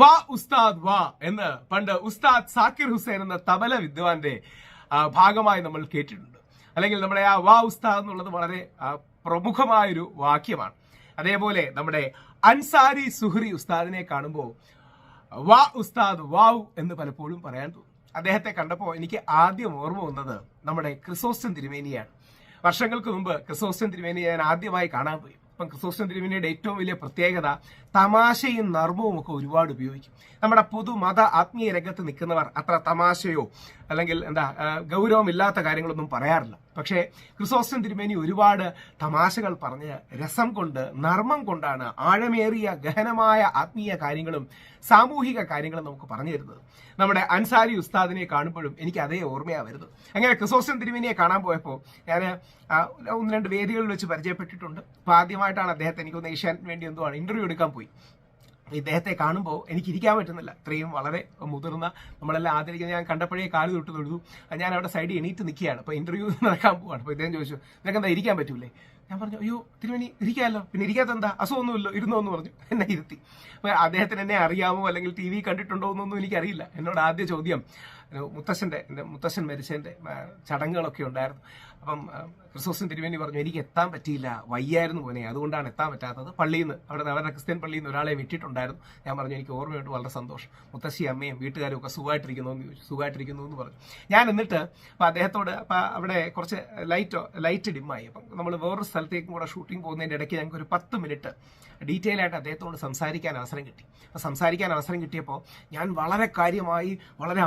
വാ ഉസ്താദ് വാ എന്ന് പണ്ട് ഉസ്താദ് സാക്കിർ ഹുസൈൻ എന്ന തബല വിദ്വാന്റെ ഭാഗമായി നമ്മൾ കേട്ടിട്ടുണ്ട്. അല്ലെങ്കിൽ നമ്മുടെ ആ വാ ഉസ്താദ് എന്നുള്ളത് വളരെ പ്രമുഖമായൊരു വാക്യമാണ്. അതേപോലെ നമ്മുടെ അൻസാരി സുഹ്രി ഉസ്താദിനെ കാണുമ്പോൾ വാ ഉസ്താദ് വാവ് എന്ന് പലപ്പോഴും പറയാൻ തോന്നും. അദ്ദേഹത്തെ കണ്ടപ്പോൾ എനിക്ക് ആദ്യം ഓർമ്മ വന്നത് നമ്മുടെ ക്രിസോസ്റ്റൻ തിരുമേനിയാണ്. വർഷങ്ങൾക്ക് മുമ്പ് ക്രിസോസ്റ്റൻ തിരുമേനിയെ ഞാൻ ആദ്യമായി കാണാൻ പോയി. അപ്പം ക്രിസോസ്റ്റം തിരുമേനിയുടെ ഏറ്റവും വലിയ പ്രത്യേകത തമാശയും നർമ്മവും ഒക്കെ ഒരുപാട് ഉപയോഗിക്കും. നമ്മുടെ പൊതു മത ആത്മീയ രംഗത്ത് നിൽക്കുന്നവർ അത്ര തമാശയോ അല്ലെങ്കിൽ എന്താ ഗൗരവമില്ലാത്ത കാര്യങ്ങളൊന്നും പറയാറില്ല. പക്ഷേ ക്രിസോസ്റ്റം തിരുമേനി ഒരുപാട് തമാശകൾ പറഞ്ഞ് രസം കൊണ്ട് നർമ്മം കൊണ്ടാണ് ആഴമേറിയ ഗഹനമായ ആത്മീയ കാര്യങ്ങളും സാമൂഹിക കാര്യങ്ങളും നമുക്ക് പറഞ്ഞു തരുന്നത്. നമ്മുടെ അൻസാരി ഉസ്താദിനെ കാണുമ്പോഴും എനിക്ക് അതേ ഓർമ്മയാണ് വരുന്നത്. അങ്ങനെ ക്രിസോസ്റ്റം തിരുമേനിയെ കാണാൻ പോയപ്പോൾ ഞാൻ ഒന്ന് രണ്ട് വേദികളിൽ വെച്ച് പരിചയപ്പെട്ടിട്ടുണ്ട്. അപ്പോൾ ആദ്യമായിട്ടാണ് അദ്ദേഹത്തെ എനിക്കൊന്ന് ഏഷ്യാനെറ്റിന് വേണ്ടി എന്തോ ആണ് ഇന്റർവ്യൂ എടുക്കാൻ പോയി. ഇദ്ദേഹത്തെ കാണുമ്പോൾ എനിക്ക് ഇരിക്കാൻ പറ്റുന്നില്ല. ഇത്രയും വളരെ മുതിർന്ന നമ്മളെല്ലാം ആദരിക്കുന്ന ഞാൻ കണ്ടപ്പോഴേ കാൽ തൊട്ട് തൊഴുതു. ഞാൻ അവിടെ സൈഡിൽ എണീറ്റ് നിൽക്കുകയാണ്. അപ്പോൾ ഇന്റർവ്യൂ നടക്കാൻ പോവാണ്. അപ്പോൾ ഇദ്ദേഹം ചോദിച്ചു നിനക്ക് എന്താ ഇരിക്കാൻ പറ്റൂലേ? ഞാൻ പറഞ്ഞു അയ്യോ തിരുമേനി ഇരിക്കാമല്ലോ പിന്നെ ഇരിക്കാത്ത എന്താ അസുഖമൊന്നുമില്ലോ. ഇരുന്നോ എന്ന് പറഞ്ഞു. എന്നെ ഇരുത്തി. അപ്പോൾ അദ്ദേഹത്തിന് എന്നെ അറിയാമോ? അല്ലെങ്കിൽ ടി വി കണ്ടിട്ടുണ്ടോ എന്നൊന്നും എനിക്കറിയില്ല. എന്നോട് ആദ്യ ചോദ്യം ഏഹ് മുത്തശ്ശന്റെ എന്റെ മുത്തശ്ശൻ മരിച്ചതിന്റെ ചടങ്ങുകളൊക്കെ ഉണ്ടായിരുന്നു. അപ്പം ആ, തിരുവേണി പറഞ്ഞു എനിക്ക് എത്താൻ പറ്റിയില്ല. വയ്യായിരുന്നു പോനെ അതുകൊണ്ടാണ് എത്താൻ പറ്റാത്തത്. പള്ളിയിൽ നിന്ന് അവിടെ അവരുടെ ക്രിസ്ത്യൻ പള്ളിയിൽ നിന്ന് ഒരാളെ വിട്ടിട്ടുണ്ടായിരുന്നു. ഞാൻ പറഞ്ഞു എനിക്ക് ഓർമ്മയുണ്ട്. വളരെ സന്തോഷം. മുത്തശ്ശി അമ്മയും വീട്ടുകാരും ഒക്കെ സുഖമായിട്ടിരിക്കുന്നു എന്ന് ചോദിച്ചു. സുഖമായിട്ടിരിക്കുന്നു എന്ന് പറഞ്ഞു. ഞാൻ എന്നിട്ട് അപ്പം അദ്ദേഹത്തോട് അപ്പം അവിടെ കുറച്ച് ലൈറ്റോ ലൈറ്റ് ഡിമ്മായി. അപ്പം നമ്മൾ വേറൊരു സ്ഥലത്തേക്കും കൂടെ ഷൂട്ടിംഗ് പോകുന്നതിന്റെ ഇടയ്ക്ക് ഞങ്ങൾക്ക് ഒരു പത്ത് മിനിറ്റ് ഡീറ്റെയിൽ ആയിട്ട് അദ്ദേഹത്തോട് സംസാരിക്കാൻ അവസരം കിട്ടി. അപ്പം സംസാരിക്കാൻ അവസരം കിട്ടിയപ്പോൾ ഞാൻ വളരെ കാര്യമായി വളരെ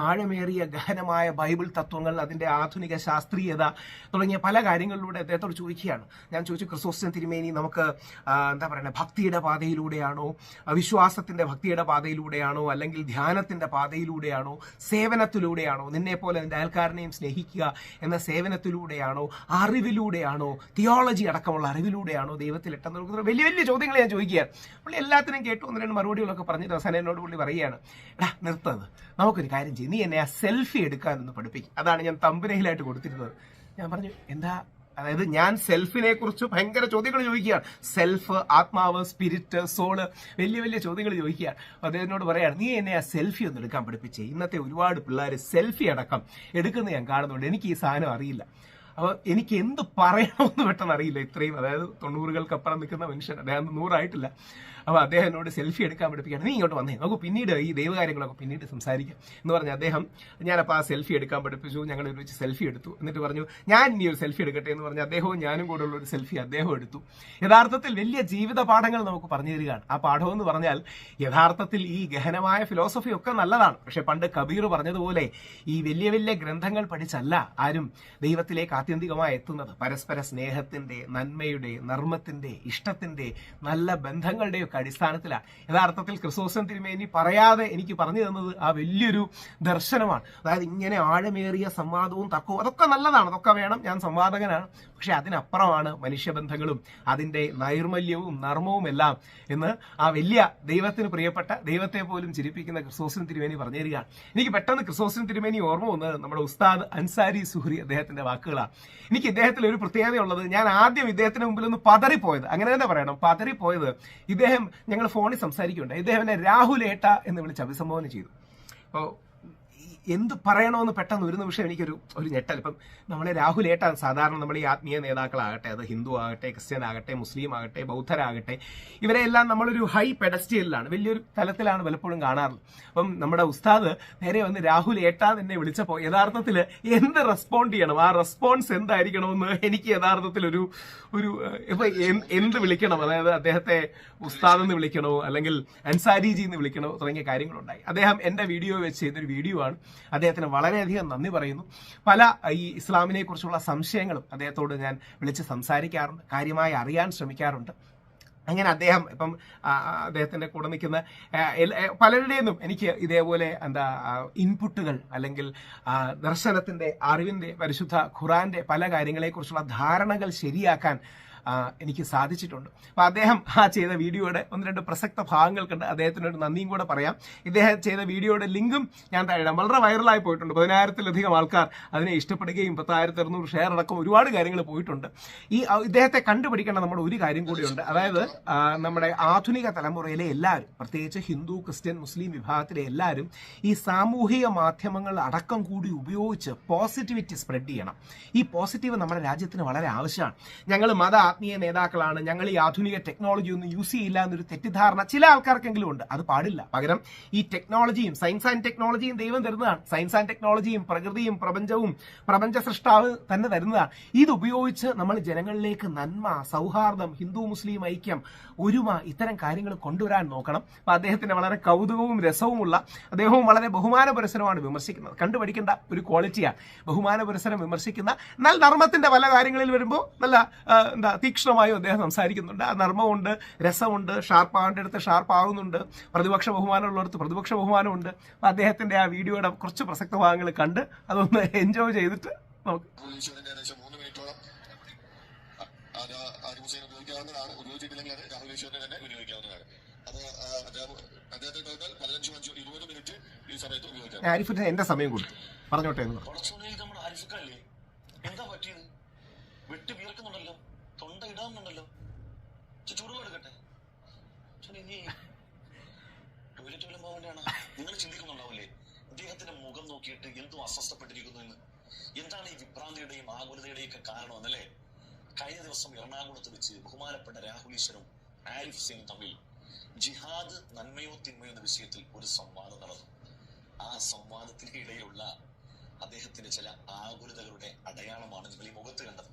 ആഴമേറിയ ഗഹനമായ ബൈബിൾ തത്വങ്ങൾ അതിന്റെ ആധുനിക ശാസ്ത്രീയത തുടങ്ങിയ പല കാര്യങ്ങളിലൂടെ അദ്ദേഹത്തോട് ചോദിക്കുകയാണ്. ഞാൻ ചോദിച്ചു ക്രിസോസ്റ്റൻ തിരുമേനി നമുക്ക് എന്താ പറയുക ഭക്തിയുടെ പാതയിലൂടെയാണോ വിശ്വാസത്തിന്റെ ഭക്തിയുടെ പാതയിലൂടെയാണോ അല്ലെങ്കിൽ ധ്യാനത്തിന്റെ പാതയിലൂടെയാണോ സേവനത്തിലൂടെയാണോ നിന്നെ പോലെ നിന്റെ അയൽക്കാരനെയും സ്നേഹിക്കുക എന്ന സേവനത്തിലൂടെയാണോ അറിവിലൂടെയാണോ തിയോളജി അടക്കമുള്ള അറിവിലൂടെയാണോ ദൈവത്തിൽ എട്ടെന്ന് നോക്കുന്ന വലിയ വലിയ ചോദ്യങ്ങൾ ഞാൻ ചോദിക്കുകയാണ്. പുള്ളി എല്ലാത്തിനും കേട്ടു ഒന്ന് രണ്ട് മറുപടികളൊക്കെ പറഞ്ഞിട്ട് അവസാനം എന്നോട് പുള്ളി പറയുകയാണ് എടാ നിർത്തത് നമുക്കൊരു കാര്യം ചെയ്യും. നീ എന്നെ ആ സെൽഫി എടുക്കാനൊന്ന് പഠിപ്പിക്കും. അതാണ് ഞാൻ തമ്പുരയിലായിട്ട് കൊടുത്തിരുന്നത്. ഞാൻ പറഞ്ഞു എന്താ? അതായത് ഞാൻ സെൽഫിനെ കുറിച്ച് ഭയങ്കര ചോദ്യങ്ങൾ ചോദിക്കുകയാണ്. സെൽഫ് ആത്മാവ് സ്പിരിറ്റ് സോൾ വലിയ വലിയ ചോദ്യങ്ങൾ ചോദിക്കുകയാണ്. അദ്ദേഹത്തിനോട് പറയാണ് നീ എന്നെ ആ സെൽഫി ഒന്ന് എടുക്കാൻ പഠിപ്പിച്ചേ. ഇന്നത്തെ ഒരുപാട് പിള്ളേർ സെൽഫി അടക്കം എടുക്കുന്ന ഞാൻ കാണുന്നുണ്ട്. എനിക്ക് ഈ സാധനം അറിയില്ല. അപ്പൊ എനിക്ക് എന്ത് പറയണമെന്ന് പെട്ടെന്ന് അറിയില്ല. ഇത്രയും അതായത് തൊണ്ണൂറുകൾക്കപ്പുറം നിൽക്കുന്ന മനുഷ്യൻ അദ്ദേഹം നൂറായിട്ടില്ല. അപ്പൊ അദ്ദേഹം എന്നോട് സെൽഫി എടുക്കാൻ പഠിപ്പിക്കുകയാണ്. നീ ഇങ്ങോട്ട് വന്നേ. നമുക്ക് പിന്നീട് ഈ ദൈവകാര്യങ്ങളൊക്കെ പിന്നീട് സംസാരിക്കാം എന്ന് പറഞ്ഞ് അദ്ദേഹം ഞാനപ്പോൾ ആ സെൽഫി എടുക്കാൻ പഠിപ്പിച്ചു. ഞങ്ങൾ ഒരുമിച്ച് സെൽഫി എടുത്തു. എന്നിട്ട് പറഞ്ഞു ഞാൻ ഇനി ഒരു സെൽഫി എടുക്കട്ടെ എന്ന് പറഞ്ഞ് അദ്ദേഹവും ഞാനും കൂടെ ഉള്ള ഒരു സെൽഫി അദ്ദേഹം എടുത്തു. യഥാർത്ഥത്തിൽ വലിയ ജീവിത പാഠങ്ങൾ നമുക്ക് പറഞ്ഞു തരികയാണ്. ആ പാഠം എന്ന് പറഞ്ഞാൽ യഥാർത്ഥത്തിൽ ഈ ഗഹനമായ ഫിലോസഫി ഒക്കെ നല്ലതാണ്. പക്ഷേ പണ്ട് കബീർ പറഞ്ഞതുപോലെ ഈ വലിയ വലിയ ഗ്രന്ഥങ്ങൾ പഠിച്ചല്ല ആരും ദൈവത്തിലേക്ക് ആത്യന്തികമായി എത്തുന്നത്. പരസ്പര സ്നേഹത്തിന്റെ നന്മയുടെ നർമ്മത്തിന്റെ ഇഷ്ടത്തിന്റെ നല്ല ബന്ധങ്ങളുടെയൊക്കെ അടിസ്ഥാനത്തിലാണ് യഥാർത്ഥത്തിൽ ക്രിസോസം തിരുമേനി പറയാതെ എനിക്ക് പറഞ്ഞു തന്നത് ആ വലിയൊരു ദർശനമാണ്. അതായത് ഇങ്ങനെ ആഴമേറിയ സംവാദവും തർക്കവും അതൊക്കെ നല്ലതാണ് അതൊക്കെ വേണം. ഞാൻ സംവാദകനാണ്. പക്ഷെ അതിനപ്പുറമാണ് മനുഷ്യബന്ധങ്ങളും അതിന്റെ നൈർമല്യവും നർമ്മവും എല്ലാം എന്ന് ആ വലിയ ദൈവത്തിന് പ്രിയപ്പെട്ട ദൈവത്തെ പോലും ചിരിപ്പിക്കുന്ന ക്രിസോസിൻ തിരുമേനി പറഞ്ഞു തരികയാണ്. എനിക്ക് പെട്ടെന്ന് ക്രിസോസിൻ തിരുമേനി ഓർമ്മ വന്നത് നമ്മുടെ ഉസ്താദ് അൻസാരി സുഹ്രി അദ്ദേഹത്തിന്റെ വാക്കുകളാണ് എനിക്ക് ഇദ്ദേഹത്തിൽ ഒരു പ്രത്യേകതയുള്ളത് ഞാൻ ആദ്യം ഇദ്ദേഹത്തിന് മുമ്പിൽ ഒന്ന് പതറിപ്പോയത് അങ്ങനെ തന്നെ പറയണം പതറിപ്പോയത് ഇദ്ദേഹം ഞങ്ങൾ ഫോണിൽ സംസാരിക്കുന്നുണ്ട്. ഇദ്ദേഹം എന്നെ രാഹുൽ ഏട്ട എന്ന് വിളിച്ച് അഭിസംബോധന ചെയ്തു. അപ്പോൾ എന്ത് പറയണമെന്ന് പെട്ടെന്ന് ഒരു നിമിഷം എനിക്കൊരു ഒരു ഞെട്ടൽ. ഇപ്പം നമ്മളെ രാഹുൽ ഏട്ടാ സാധാരണ നമ്മൾ ഈ ആത്മീയ നേതാക്കളാകട്ടെ അത് ഹിന്ദു ആകട്ടെ ക്രിസ്ത്യൻ ആകട്ടെ മുസ്ലിം ആകട്ടെ ബൗദ്ധരാകട്ടെ ഇവരെ എല്ലാം നമ്മളൊരു ഹൈ പെഡസ്റ്റിയലിലാണ് വലിയൊരു തലത്തിലാണ് പലപ്പോഴും കാണാറുള്ളത്. അപ്പം നമ്മുടെ ഉസ്താദ് നേരെ വന്ന് രാഹുൽ ഏട്ടാ എന്നെ വിളിച്ചപ്പോൾ യഥാർത്ഥത്തിൽ എന്ത് റെസ്പോണ്ട് ചെയ്യണം? ആ റെസ്പോൺസ് എന്തായിരിക്കണമെന്ന് എനിക്ക് യഥാർത്ഥത്തിൽ ഒരു ഒരു എന്ത് വിളിക്കണം? അതായത് അദ്ദേഹത്തെ ഉസ്താദ് എന്ന് വിളിക്കണോ? അല്ലെങ്കിൽ അൻസാരിജി എന്ന് വിളിക്കണോ? തുടങ്ങിയ കാര്യങ്ങളുണ്ടായി. അദ്ദേഹം എന്റെ വീഡിയോ വെച്ച് ചെയ്തൊരു വീഡിയോ ആണ്. അദ്ദേഹത്തിന് വളരെയധികം നന്ദി പറയുന്നു. പല ഈ ഇസ്ലാമിനെ കുറിച്ചുള്ള സംശയങ്ങളും അദ്ദേഹത്തോട് ഞാൻ വിളിച്ച് സംസാരിക്കാറുണ്ട് കാര്യമായി അറിയാൻ ശ്രമിക്കാറുണ്ട്. അങ്ങനെ അദ്ദേഹം ഇപ്പം അദ്ദേഹത്തിന്റെ കൂടെ നിൽക്കുന്ന പലരുടെയും എനിക്ക് ഇതേപോലെ എന്താ ഇൻപുട്ടുകൾ അല്ലെങ്കിൽ ദർശനത്തിന്റെ അറിവിന്റെ പരിശുദ്ധ ഖുറാന്റെ പല കാര്യങ്ങളെക്കുറിച്ചുള്ള ധാരണകൾ ശരിയാക്കാൻ എനിക്ക് സാധിച്ചിട്ടുണ്ട്. അപ്പോൾ അദ്ദേഹം ആ ചെയ്ത വീഡിയോയുടെ ഒന്ന് രണ്ട് പ്രസക്ത ഭാഗങ്ങൾക്കുണ്ട് അദ്ദേഹത്തിന് ഒരു നന്ദിയും കൂടെ പറയാം. ഇദ്ദേഹം ചെയ്ത വീഡിയോയുടെ ലിങ്കും ഞാൻ ഇടാം. വളരെ വൈറലായി പോയിട്ടുണ്ട്. പതിനായിരത്തിലധികം ആൾക്കാർ അതിനെ ഇഷ്ടപ്പെടുകയും പത്തായിരത്തി അറുന്നൂറ് ഷെയർ അടക്കം ഒരുപാട് കാര്യങ്ങൾ പോയിട്ടുണ്ട്. ഈ ഇദ്ദേഹത്തെ കണ്ടുപിടിക്കേണ്ട നമ്മുടെ ഒരു കാര്യം കൂടിയുണ്ട്. അതായത് നമ്മുടെ ആധുനിക തലമുറയിലെ എല്ലാവരും പ്രത്യേകിച്ച് ഹിന്ദു ക്രിസ്ത്യൻ മുസ്ലിം വിഭാഗത്തിലെ എല്ലാവരും ഈ സാമൂഹിക മാധ്യമങ്ങൾ അടക്കം കൂടി ഉപയോഗിച്ച് പോസിറ്റിവിറ്റി സ്പ്രെഡ് ചെയ്യണം. ഈ പോസിറ്റീവ് നമ്മുടെ രാജ്യത്തിന് വളരെ ആവശ്യമാണ്. ഞങ്ങൾ മത ആത്മീയ നേതാക്കളാണ്. ഞങ്ങൾ ഈ ആധുനിക ടെക്നോളജി ഒന്നും യൂസ് ചെയ്യില്ല എന്നൊരു തെറ്റിദ്ധാരണ ചില ആൾക്കാർക്കെങ്കിലും ഉണ്ട്. അത് പാടില്ല. പകരം ഈ ടെക്നോളജിയും സയൻസ് ആൻഡ് ടെക്നോളജിയും ദൈവം തരുന്നതാണ്. സയൻസ് ആൻഡ് ടെക്നോളജിയും പ്രകൃതിയും പ്രപഞ്ചവും പ്രപഞ്ച സൃഷ്ടാവ് തന്നെ തരുന്നതാണ്. ഇത് ഉപയോഗിച്ച് നമ്മൾ ജനങ്ങളിലേക്ക് നന്മ സൗഹാർദ്ദം ഹിന്ദു മുസ്ലിം ഐക്യം ഒരുമ ഇത്തരം കാര്യങ്ങൾ കൊണ്ടുവരാൻ നോക്കണം. അപ്പൊ അദ്ദേഹത്തിന് വളരെ കൗതുകവും രസവുമുള്ള അദ്ദേഹവും വളരെ ബഹുമാന പുരസരമാണ് വിമർശിക്കുന്നത്. കണ്ടുപഠിക്കേണ്ട ഒരു ക്വാളിറ്റിയാണ് ബഹുമാന പുരസരം വിമർശിക്കുന്ന എന്നാൽ ധർമ്മത്തിന്റെ പല കാര്യങ്ങളിൽ വരുമ്പോൾ നല്ല എന്താ തീക്ഷ്ണമായും അദ്ദേഹം സംസാരിക്കുന്നുണ്ട്. ആ നർമ്മമുണ്ട് രസമുണ്ട് शार्പ് ആവുന്നുണ്ട് പ്രതിപക്ഷ ബഹുമാനമുള്ളവർക്ക് പ്രതിപക്ഷ ബഹുമാനമുണ്ട്. അപ്പൊ അദ്ദേഹത്തിന്റെ ആ വീഡിയോയുടെ കുറച്ച് പ്രസക്ത ഭാഗങ്ങൾ കണ്ട് അതൊന്ന് എൻജോയ് ചെയ്തിട്ട് നമുക്ക് ഉപയോഗിക്കാവുന്നതാണ്. ഉപയോഗിച്ചിട്ടില്ലെങ്കിൽ അത് രാഹുൽ തന്നെ വിനിയോഗിക്കാവുന്നതാണ്. അത് ആ, അദ്ദേഹം അദ്ദേഹത്തെ ടോട്ടൽ പതിനഞ്ച് അഞ്ച് ഇരുപത് മിനിറ്റ് ഈ സമയത്ത് ഉപയോഗിക്കാം. ആരിഫിന് എന്റെ സമയം കൊടുത്തു. പറഞ്ഞോട്ടെ എന്ന് പറഞ്ഞു. കുറച്ചുകൂടി നമ്മുടെ ആരിഫക്കല്ലേ എന്താ പറ്റിയത്? വെട്ടി വീർക്കുന്നുണ്ടല്ലോ തൊണ്ട ഇടാന്നുണ്ടല്ലോ. ഇച്ചിരി എടുക്കട്ടെ. ഇനി ടോയ്ലറ്റ് വല്ലതും പോകേണ്ടതാണ് നിങ്ങൾ ചിന്തിക്കുന്നുണ്ടാവില്ലേ? ഇദ്ദേഹത്തിന്റെ മുഖം നോക്കിയിട്ട് എന്തോ അസ്വസ്ഥപ്പെട്ടിരിക്കുന്നു എന്ന്. എന്താണ് ഈ വിഭ്രാന്തിയുടെയും ആകുലതയുടെയും ഒക്കെ കാരണം എന്നല്ലേ? കഴിഞ്ഞ ദിവസം എറണാകുളത്ത് വെച്ച് ബഹുമാനപ്പെട്ട രാഹുൽ ഈശ്വരും ആരിഫ് സിംഗ് തമ്മിൽ ജിഹാദ് നന്മയോ തിന്മയോ എന്ന വിഷയത്തിൽ ഒരു സംവാദം നടന്നു. ആ സംവാദത്തിന് ഇടയിലുള്ള അദ്ദേഹത്തിന്റെ ചില ആകുലതകളുടെ അടയാളമാണ് നിങ്ങൾ ഈ മുഖത്ത് കണ്ടത്.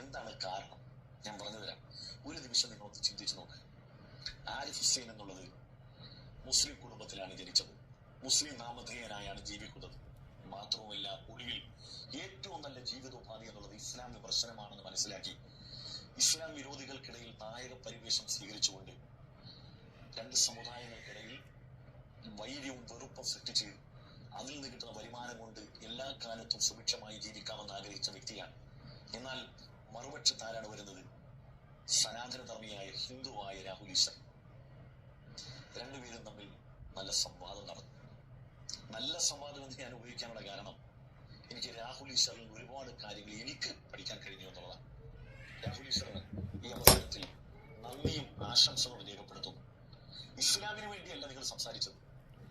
എന്താണ് കാരണം? ഞാൻ പറഞ്ഞു തരാം ഒരു നിമിഷം നിങ്ങളൊന്ന് ചിന്തിച്ചു നോക്ക്. ആരിഫ് ഹുസൈൻ എന്നുള്ളത് മുസ്ലിം കുടുംബത്തിലാണ് ജനിച്ചത്. മുസ്ലിം നാമധേയനായാണ് ജീവിക്കുന്നത്. മാത്രവുമല്ല ഒടുവിൽ ഏറ്റവും നല്ല ജീവിതോപാധി എന്നുള്ളത് ഇസ്ലാം വിമർശനമാണെന്ന് മനസ്സിലാക്കി. ഇസ്ലാം വിരോധികൾക്കിടയിൽ നായക പരിവേഷം സ്വീകരിച്ചുകൊണ്ട് രണ്ട് സമുദായങ്ങൾക്കിടയിൽ വൈര്യവും വെറുപ്പും സൃഷ്ടിച്ച് അതിൽ നിന്ന് കിട്ടുന്ന വരുമാനം കൊണ്ട് എല്ലാ കാലത്തും സുഭിക്ഷമായി ജീവിക്കാമെന്ന് ആഗ്രഹിച്ച വ്യക്തിയാണ്. എന്നാൽ മറുപക്ഷത്ത് ആരാണ് വരുന്നത്? സനാതനധർമ്മിയായ ഹിന്ദുവായ രാഹുൽ ഈശ്വർ. രണ്ടുപേരും തമ്മിൽ നല്ല സംവാദം നടന്നു. നല്ല സംവാദം എന്ന് ഞാൻ ഉപയോഗിക്കാനുള്ള കാരണം എനിക്ക് രാഹുൽ ഈശ്വറിൽ ഒരുപാട് കാര്യങ്ങൾ എനിക്ക് പഠിക്കാൻ കഴിഞ്ഞു എന്നുള്ളതാണ്. രാഹുൽ ഈശ്വറിന് ഈ അവസരത്തിൽ നന്ദിയും ആശംസകളും രേഖപ്പെടുത്തുന്നു. ഇസ്ലാമിന് വേണ്ടിയല്ല നിങ്ങൾ സംസാരിച്ചത്.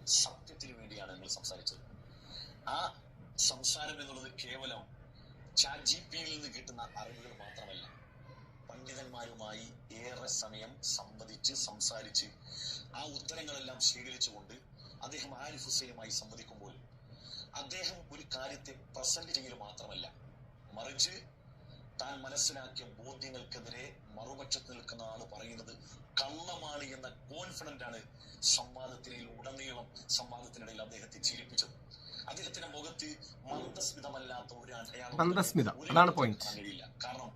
സത്യത്തിന് വേണ്ടിയാണ് നിങ്ങൾ സംസാരിച്ചത്. ആ സംസാരം എന്നുള്ളത് കേവലം ചാറ്റ് ജി പിയിൽ നിന്ന് കിട്ടുന്ന അറിവുകൾ മാത്രമല്ല പണ്ഡിതന്മാരുമായി ഏറെ സമയം സംവദിച്ച് സംസാരിച്ച് ആ ഉത്തരങ്ങളെല്ലാം സ്വീകരിച്ചുകൊണ്ട് അദ്ദേഹം ആരിഫ് ഹുസൈനുമായി സംവദിക്കുമ്പോൾ അദ്ദേഹം ഒരു കാര്യത്തെ പ്രസന്റ് ചെയ്യൽ മാത്രമല്ല മറിച്ച് താൻ മനസ്സിലാക്കിയ ബോധ്യങ്ങൾക്കെതിരെ മറുപക്ഷത്ത് നിൽക്കുന്ന ആൾ പറയുന്നത് കള്ളമാണ് എന്ന കോൺഫിഡന്റ് ആണ് സംവാദത്തിനിടയിൽ ഉടനീളം സംവാദത്തിനിടയിൽ അദ്ദേഹത്തെ ചിരിപ്പിച്ചത്. അദ്ദേഹത്തിന്റെ മുഖത്ത് മന്ദസ്മിതമല്ലാത്ത ഒരു അടയാളം മന്ദസ്മിതം. അതാണ് പോയിന്റ് കാരണം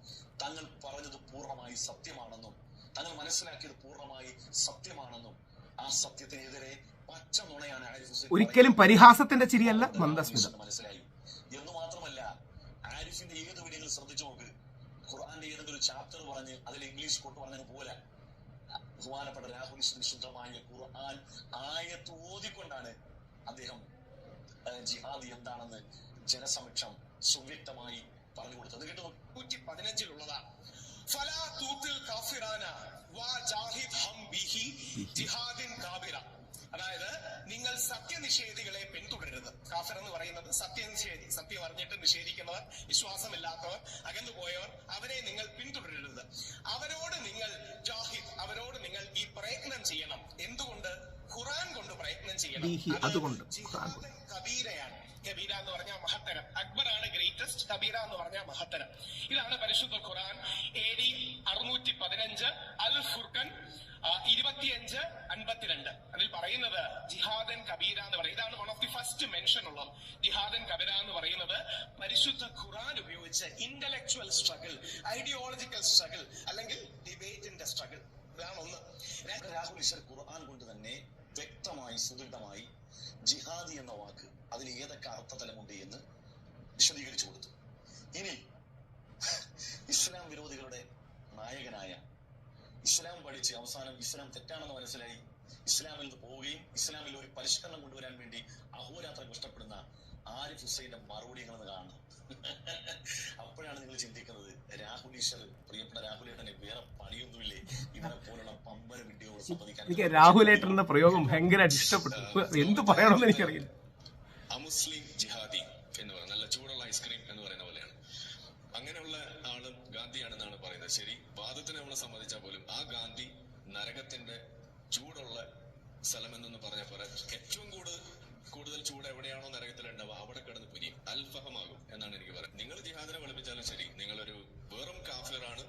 തങ്ങൾ പറഞ്ഞത് പൂർണമായി സത്യമാണെന്നും തങ്ങൾ മനസ്സിലാക്കിയത് പൂർണമായി സത്യമാണെന്നും ആ സത്യത്തിനെതിരെ പച്ച നുണയാണ് ഒരിക്കലും പരിഹാസത്തിന്റെ ചിരിയല്ല മന്ദസ്മിതം. മനസ്സിലായി? എന്ന് മാത്രമല്ല ആരിഫിന്റെ ഏത് വീഡിയോകൾ ശ്രദ്ധിച്ചു നോക്ക്. ഖുർആന്റെ ഏതെങ്കിലും ചാപ്റ്റർ പറഞ്ഞ് അതിൽ ഇംഗ്ലീഷ് കൊട്ട് പറഞ്ഞത് പോലെ ബഹുമാനപ്പെട്ട രാഹുൽ ശുദ്ധമായ ഖുർആൻ ആയത്ത് ഓതിക്കൊണ്ടാണ് അദ്ദേഹം ജിഹാദി എന്താണെന്ന് ജനസമക്ഷം സുവ്യക്തമായി പറഞ്ഞു കൊടുത്തത്. കേട്ടോ നൂറ്റി പതിനഞ്ചിലുള്ളതാണ് ഫലാ തൂത്തിൽ കാഫിറാന വാ ജാഹിദ് ഹം ബിഹി ജിഹാദിൻ കാബിറ. സത്യനിഷേധികളെ പിന്തുടരുത് കാഫർ എന്ന് പറയുന്നത് സത്യനിഷേധി സത്യം അറിഞ്ഞിട്ട് നിഷേധിക്കുന്നവർ വിശ്വാസമില്ലാത്തവർ അകന്നുപോയവർ അവരെ നിങ്ങൾ പിന്തുടരരുത്. അവരോട് നിങ്ങൾ ജാഹിദ് അവരോട് നിങ്ങൾ ഈ പ്രയത്നം ചെയ്യണം. എന്തുകൊണ്ട്? ഖുറാൻ കൊണ്ട് പ്രയത്നം ചെയ്യണം. അതുകൊണ്ട്. കബീരയാണ്. കബീര എന്ന് പറഞ്ഞാൽ മഹത്തരം. അക്ബർ ആണ് ഗ്രേറ്റസ്റ്റ് കബീര എന്ന് പറഞ്ഞാൽ മഹത്തരം. ഇതാണ് പരിശുദ്ധ ഖുറാൻ എ ഡി അറുന്നൂറ്റി പതിനഞ്ച് അൽ ആ, ഇരുപത്തിയഞ്ച് അൻപത്തിരണ്ട്. അതിൽ പറയുന്നത് ജിഹാദൻ കബീര എന്ന് പറയുന്നത് ഇതാണ് one of the first mention ഉള്ളത്. ജിഹാദൻ കബീര എന്ന് പറയുന്നത് പരിശുദ്ധ ഖുറാൻ ഉപയോഗിച്ച് ഇന്റലക്ച്വൽ സ്ട്രഗിൾ ഐഡിയോളജിക്കൽ സ്ട്രഗിൾ അല്ലെങ്കിൽ ഡിബേറ്റിന്റെ സ്ട്രഗിൾ ഇതാണ് ഒന്ന്. രാഹുൽ ഈശ്വർ ഖുർആൻ കൊണ്ട് തന്നെ വ്യക്തമായി സുദൃഢമായി ജിഹാദി എന്ന വാക്ക് അതിന് ഏതൊക്കെ അർത്ഥതലമുണ്ട് എന്ന് വിശദീകരിച്ചു കൊടുത്തു. ഇനി ഇസ്ലാം വിരോധികളുടെ നായകനായ ഇസ്ലാം പഠിച്ച് അവസാനം ഇസ്ലാം തെറ്റാണെന്ന് മനസ്സിലായി. ഇസ്ലാമിൽ നിന്ന് പോവുകയും ഇസ്ലാമിൽ ഒരു പരിഷ്കരണം കൊണ്ടുവരാൻ വേണ്ടി അഹോരാത്രം കഷ്ടപ്പെടുന്ന ആരിഫ് ഹുസൈന്റെ മറുപടി നിങ്ങളൊന്ന് കാണണം. അപ്പോഴാണ് നിങ്ങൾ ചിന്തിക്കുന്നത് രാഹുൽ ഈശ്വർ പ്രിയപ്പെട്ട രാഹുലേട്ടനെ വേറെ പണിയൊന്നുമില്ലേ? ഇവരെ പോലുള്ള പമ്പര വിഡ്ഢികളോട് സംബന്ധിക്കാൻ എനിക്ക് എന്ന പ്രയോഗം ഭയങ്കരമായിട്ട് ഇഷ്ടപ്പെട്ടു. എന്ത് പറയണമെന്ന് എനിക്കറിയില്ല. അമുസ്ലിം ജിഹാദി എന്ന് പറയുന്ന നല്ല ചൂടുള്ള ഐസ്ക്രീം എന്ന് പറയുന്ന പോലെയാണ്. അങ്ങനെയുള്ള ആളും ഗാന്ധിയാണെന്നാണ് പറയുന്നത്. ശരി വാദത്തിന് നമ്മളെ സംബന്ധിച്ചാൽ പോലും ആ ഗാന്ധി നരകത്തിന്റെ ചൂടുള്ള സ്ഥലം എന്നൊന്ന് പറഞ്ഞ പോലെ ഏറ്റവും കൂടുതൽ കൂടുതൽ ചൂട് എവിടെയാണോ നരകത്തിൽ ഉണ്ടാവുക അവിടെ കിടന്ന് പുരിയും അൽഫഹമാകും എന്നാണ് എനിക്ക് പറയുന്നത്. നിങ്ങൾ ജിഹാദിനെ വിളിപ്പിച്ചാലും ശരി നിങ്ങളൊരു വെറും കാഫിറാണ്.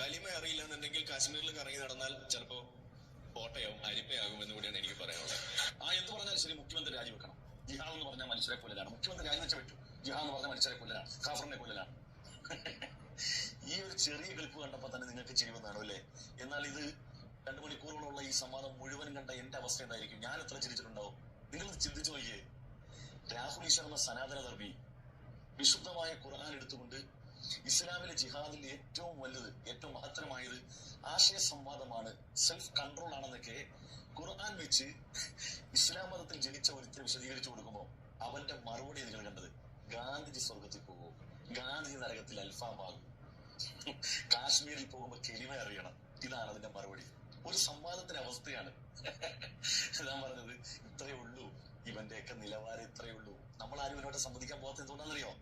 കലിമ അറിയില്ല എന്നുണ്ടെങ്കിൽ കാശ്മീരിൽ കറങ്ങി നടന്നാൽ ചിലപ്പോ കോട്ടയാവും അരിപ്പയാകും എന്ന് കൂടിയാണ് എനിക്ക് പറയാനുള്ളത്. ആ എന്ത് പറഞ്ഞാൽ ശരി മുഖ്യമന്ത്രി രാജിവെക്കണം. ജിഹാദ് എന്ന് പറഞ്ഞാൽ മനുഷ്യരെ കൊല്ലലാണ് മുഖ്യമന്ത്രി രാജിവെച്ച ജിഹാദ് എന്ന് പറഞ്ഞാൽ മനുഷ്യരെ കൊല്ലലാണ് കാഫറിനെ കൊല്ലലാണ് ഈ ഒരു ചെറിയ ക്ലിപ്പ് കണ്ടപ്പോ തന്നെ നിങ്ങൾക്ക് ചിരി വന്നാണോ അല്ലേ? എന്നാൽ ഇത് രണ്ടു മണിക്കൂറുകളുള്ള ഈ സംവാദം മുഴുവൻ കണ്ട എന്റെ അവസ്ഥ എന്തായിരിക്കും? ഞാൻ എത്ര ചിരിച്ചിട്ടുണ്ടാവും? നിങ്ങൾ ചിന്തിച്ചു നോക്കിയേ. രാഹുൽ ഈശ്വർ എന്ന സനാതന വിശുദ്ധമായ ഖുർആൻ എടുത്തുകൊണ്ട് ഇസ്ലാമിലെ ജിഹാദിൽ ഏറ്റവും വലുത് ഏറ്റവും മഹത്തരമായത് ആശയ സംവാദമാണ് സെൽഫ് കൺട്രോൾ ആണെന്നൊക്കെ ഖുർആൻ വെച്ച് ഇസ്ലാം മതത്തിൽ ജനിച്ച ഒരുത്തിന് വിശദീകരിച്ചു കൊടുക്കുമ്പോൾ അവന്റെ മറുപടി നിങ്ങൾ കണ്ടത്. ഗാന്ധിജി സ്വർഗത്തിൽ പോകും. ഗാന്ധി നരകത്തിൽ അൽഫാമാകും. കാശ്മീരിൽ പോകുമ്പോൾ കെലിമ അറിയണം ഇതാണ് അതിന്റെ മറുപടി. ഒരു സംവാദത്തിന്റെ അവസ്ഥയാണ്. ഞാൻ പറഞ്ഞത് ഇത്രയേ ഉള്ളൂ. ഇവന്റെ ഒക്കെ നിലവാരം ഇത്രയേ ഉള്ളൂ. നമ്മൾ ആരും ഇവനോട്ട് സംവദിക്കാൻ പോകാത്ത എന്തുകൊണ്ടാണെന്നറിയോ?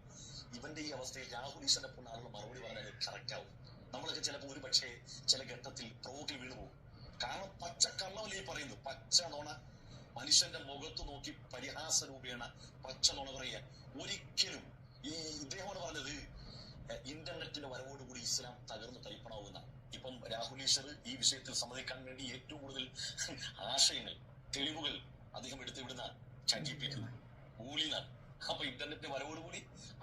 ഇവന്റെ ഈ അവസ്ഥയിൽ രാഹുൽ ഈശ്വരനെ പോലുള്ള ആളുകൾ മറുപടി പറഞ്ഞാൽ കറക്റ്റ് ആവും. നമ്മളൊക്കെ ചിലപ്പോൾ ഒരു പക്ഷേ ചില ഘട്ടത്തിൽ പ്രോക്കിൽ വീണു പോകും. കാരണം പച്ച കള്ളമല്ലേ ഈ പറയുന്നത്? പച്ച നോണ മനുഷ്യന്റെ മുഖത്ത് നോക്കി പരിഹാസ രൂപേണ പച്ച നോണ പറയുക. ഒരിക്കലും ഈ ഇദ്ദേഹമാണ് പറഞ്ഞത് ഇന്റർനെറ്റിന്റെ വരവോടുകൂടി ഇസ്ലാം തകർന്ന് തരിപ്പണാവുന്ന. ഇപ്പം രാഹുൽ ഈശ്വർ ഈ വിഷയത്തിൽ സമ്മതിക്കാൻ വേണ്ടി ഏറ്റവും കൂടുതൽ ആശയങ്ങൾ തെളിവുകൾ അദ്ദേഹം എടുത്തുവിടുന്ന ചഞ്ചിപ്പിക്കുന്നു ഊലിനാൽ അപ്പൊ ഇന്റർനെറ്റിന്റെ വരവോടുകൂടി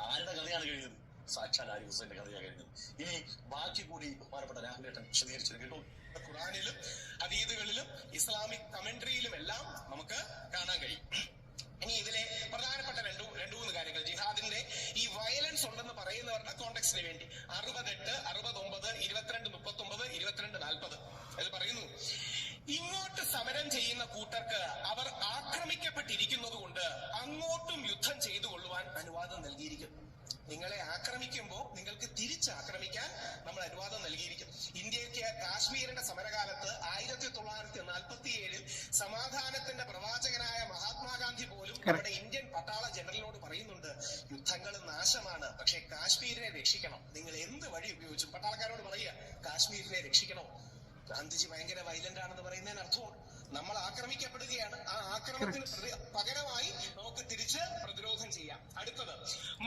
ആരുടെ കഥയാണ് കഴിഞ്ഞത്? സാക്ഷാൽ ആരി ഹുസൈന്റെ കഥയാണ് കഴിഞ്ഞത്. ഇനി ബാക്കി കൂടി ബഹുമാനപ്പെട്ട രാഹുലേട്ടൻ വിശദീകരിച്ചത് കേട്ടോ. ഖുറാനിലും അതീതുകളിലും ഇസ്ലാമിക് കമന്ററിയിലും എല്ലാം നമുക്ക് കാണാൻ കഴിയും. ഇനി ഇതിലെ പ്രധാനപ്പെട്ട രണ്ടു രണ്ടു മൂന്ന് കാര്യങ്ങൾ. ജിഹാദിന്റെ ഈ വയലൻസ് ഉണ്ടെന്ന് പറയുന്നവരുടെ കോണ്ടെക്സ്റ്റിന് വേണ്ടി. അറുപതെട്ട് അറുപത്തൊമ്പത് ഇരുപത്തിരണ്ട് മുപ്പത്തി ഒമ്പത് ഇരുപത്തിരണ്ട് നാൽപ്പത്. അത് പറയുന്നു ഇങ്ങോട്ട് സമരം ചെയ്യുന്ന കൂട്ടർക്ക് അവർ ആക്രമിക്കപ്പെട്ടിരിക്കുന്നത് കൊണ്ട് അങ്ങോട്ടും യുദ്ധം ചെയ്തു കൊള്ളുവാൻ അനുവാദം നൽകിയിരിക്കുന്നു. നിങ്ങളെ ആക്രമിക്കുമ്പോൾ നിങ്ങൾക്ക് തിരിച്ച് ആക്രമിക്കാൻ നമ്മൾ അനുവാദം നൽകിയിരിക്കും ഇന്ത്യയ്ക്ക് കാശ്മീരിന്റെ സമരകാലത്ത് ആയിരത്തി തൊള്ളായിരത്തി നാൽപ്പത്തി ഏഴിൽ സമാധാനത്തിന്റെ പ്രവാചകനായ മഹാത്മാഗാന്ധി പോലും നമ്മുടെ ഇന്ത്യൻ പട്ടാള ജനറലിനോട് പറയുന്നുണ്ട് യുദ്ധങ്ങൾ നാശമാണ് പക്ഷെ കാശ്മീരിനെ രക്ഷിക്കണം. നിങ്ങൾ എന്ത് വഴി ഉപയോഗിച്ചും പട്ടാളക്കാരോട് പറയുക കാശ്മീരിനെ രക്ഷിക്കണോ. ഗാന്ധിജി ഭയങ്കര വൈലന്റ് ആണെന്ന് പറയുന്നതിന് അർത്ഥമാണ് നമ്മൾ ആക്രമിക്കപ്പെടുകയാണ്. ആ ആക്രമണത്തിന് പകരമായി നമുക്ക് തിരിച്ച് പ്രതിരോധം ചെയ്യാം. അടുത്തത്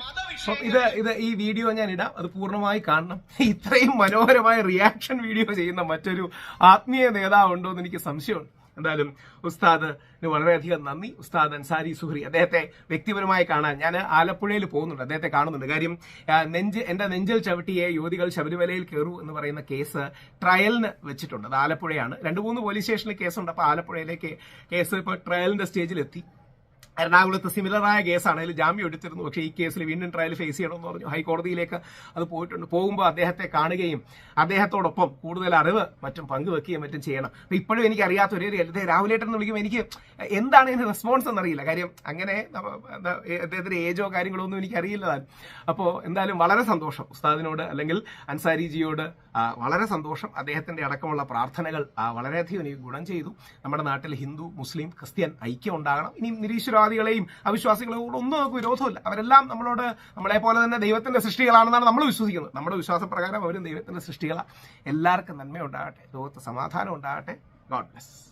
മതവിഷയം ഇത് ഇത് ഈ വീഡിയോ ഞാൻ ഇടാം. അത് പൂർണമായി കാണണം. ഇത്രയും മനോഹരമായ റിയാക്ഷൻ വീഡിയോ ചെയ്യുന്ന മറ്റൊരു ആത്മീയ നേതാവ് ഉണ്ടോ എന്ന് എനിക്ക് സംശയമുണ്ട്. എന്തായാലും ഉസ്താദിന് വളരെയധികം നന്ദി. ഉസ്താദ് അൻസാരി സുഹറി അദ്ദേഹത്തെ വ്യക്തിപരമായി കാണാൻ ഞാൻ ആലപ്പുഴയിൽ പോകുന്നുണ്ട്. അദ്ദേഹത്തെ കാണുന്നുണ്ട്. കാര്യം നെഞ്ച് എന്റെ നെഞ്ചിൽ ചവിട്ടിയെ യുവതികൾ ശബരിമലയിൽ കയറൂ എന്ന് പറയുന്ന കേസ് ട്രയലിന് വെച്ചിട്ടുണ്ട്. അത് ആലപ്പുഴയാണ്. രണ്ട് മൂന്ന് പോലീസ് സ്റ്റേഷനിൽ കേസുണ്ട്. അപ്പൊ ആലപ്പുഴയിലേക്ക് കേസ് ഇപ്പോൾ ട്രയലിന്റെ സ്റ്റേജിലെത്തി എറണാകുളത്ത് സിമിലറായ കേസാണ് അതിൽ ജാമ്യം എടുത്തിരുന്നു. പക്ഷേ ഈ കേസിൽ വീണ്ടും ട്രയൽ ഫേസ് ചെയ്യണമെന്ന് പറഞ്ഞു. ഹൈക്കോടതിയിലേക്ക് അത് പോയിട്ടുണ്ട്. പോകുമ്പോൾ അദ്ദേഹത്തെ കാണുകയും അദ്ദേഹത്തോടൊപ്പം കൂടുതൽ അറിവ് മറ്റും പങ്കുവെക്കുകയും മറ്റും ചെയ്യണം. അപ്പം ഇപ്പോഴും എനിക്ക് അറിയാത്ത ഒരു അദ്ദേഹം രാഹുലേട്ടൻ എന്ന് വിളിക്കുമ്പോൾ എനിക്ക് എന്താണ് ഇതിന് റെസ്പോൺസ് എന്നറിയില്ല. കാര്യം അങ്ങനെ അദ്ദേഹത്തിന്റെ ഏജോ കാര്യങ്ങളോ ഒന്നും എനിക്ക് അറിയില്ലതാണ് അപ്പോൾ എന്തായാലും വളരെ സന്തോഷം ഉസ്താദിനോട് അല്ലെങ്കിൽ അൻസാരിജിയോട് വളരെ സന്തോഷം. അദ്ദേഹത്തിന്റെ അടക്കമുള്ള പ്രാർത്ഥനകൾ വളരെയധികം എനിക്ക് ഗുണം ചെയ്തു. നമ്മുടെ നാട്ടിൽ ഹിന്ദു മുസ്ലിം ക്രിസ്ത്യൻ ഐക്യം ഉണ്ടാകണം. ഇനി നിരീശ്വരവാദികളെയും അവിശ്വാസികളെയും ഒന്നും നമുക്ക് വിരോധമില്ല. അവരെല്ലാം നമ്മളോട് നമ്മളെ പോലെ തന്നെ ദൈവത്തിന്റെ സൃഷ്ടികളാണെന്നാണ് നമ്മൾ വിശ്വസിക്കുന്നത്. നമ്മുടെ വിശ്വാസപ്രകാരം അവരും ദൈവത്തിന്റെ സൃഷ്ടികളാണ് എല്ലാവർക്കും നന്മ ഉണ്ടാകട്ടെ ലോകത്ത് സമാധാനം ഉണ്ടാകട്ടെ. God bless